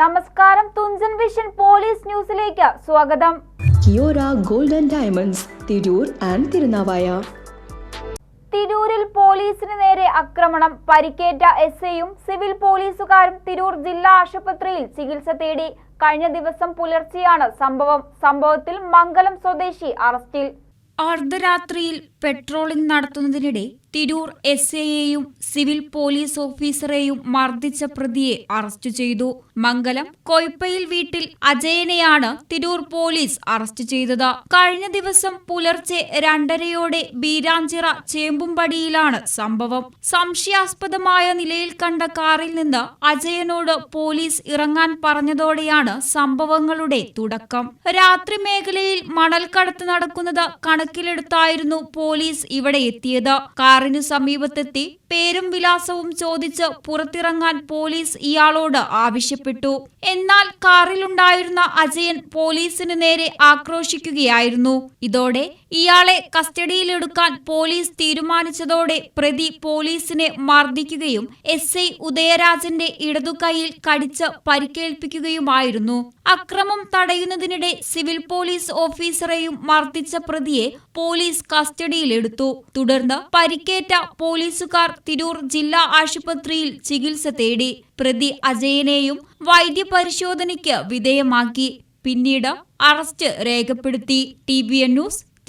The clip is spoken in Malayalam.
നമസ്കാരം തുഞ്ചൻ വിഷൻ പോലീസ് ന്യൂസിലേക്ക് സ്വാഗതം. Kiyora golden diamonds Tirur and Thirunavaya. തിരൂരിൽ പോലീസിന് നേരെ ആക്രമണം. പരിക്കേറ്റ എസ് ഐയും സിവിൽ പോലീസുകാരും തിരൂർ ജില്ലാ ആശുപത്രിയിൽ ചികിത്സ തേടി. കഴിഞ്ഞ ദിവസം പുലർച്ചെയാണ് സംഭവം. സംഭവത്തിൽ മംഗലം സ്വദേശി അറസ്റ്റിൽ. അർദ്ധരാത്രിയിൽ പെട്രോളിംഗ് നടത്തുന്നതിനിടെ തിരൂർ എസ് എയെയും സിവിൽ പോലീസ് ഓഫീസറെയും മർദ്ദിച്ച പ്രതിയെ അറസ്റ്റ് ചെയ്തു. മംഗലം കൊയ്പ്പയിൽ വീട്ടിൽ അജയനെയാണ് തിരൂർ പോലീസ് അറസ്റ്റ് ചെയ്തത്. കഴിഞ്ഞ ദിവസം പുലർച്ചെ രണ്ടരയോടെ ബീരാഞ്ചിറ ചേമ്പുംപടിയിലാണ് സംഭവം. സംശയാസ്പദമായ നിലയിൽ കണ്ട കാറിൽ നിന്ന് അജയനോട് പോലീസ് ഇറങ്ങാൻ പറഞ്ഞതോടെയാണ് സംഭവങ്ങളുടെ തുടക്കം. രാത്രി മേഖലയിൽ മണൽക്കടത്ത് നടക്കുന്നത് കണക്കിലെടുത്തായിരുന്നു പോലീസ് ഇവിടെ എത്തിയത്. കാറിനു സമീപത്തെത്തി പേരും വിലാസവും ചോദിച്ച് പുറത്തിറങ്ങാൻ പോലീസ് ഇയാളോട് ആവശ്യപ്പെട്ടു. എന്നാൽ കാറിലുണ്ടായിരുന്ന അജയൻ പോലീസിന് നേരെ ആക്രോശിക്കുകയായിരുന്നു. ഇതോടെ ഇയാളെ കസ്റ്റഡിയിലെടുക്കാൻ പോലീസ് തീരുമാനിച്ചതോടെ പ്രതി പോലീസിനെ മർദ്ദിക്കുകയും എസ് ഐ ഉദയരാജന്റെ ഇടതുകൈയിൽ കടിച്ച് പരിക്കേൽപ്പിക്കുകയുമായിരുന്നു. അക്രമം തടയുന്നതിനിടെ സിവിൽ പോലീസ് ഓഫീസറെയും മർദ്ദിച്ച പ്രതിയെ പോലീസ് കസ്റ്റഡിയിലെടുത്തു. തുടർന്ന് പരിക്കേറ്റ പോലീസുകാർ തിരൂർ ജില്ലാ ആശുപത്രിയിൽ ചികിത്സ തേടി. പ്രതി അജയനെയും വൈദ്യപരിശോധനയ്ക്ക് വിധേയമാക്കി. പിന്നീട് അറസ്റ്റ് രേഖപ്പെടുത്തി. T V N news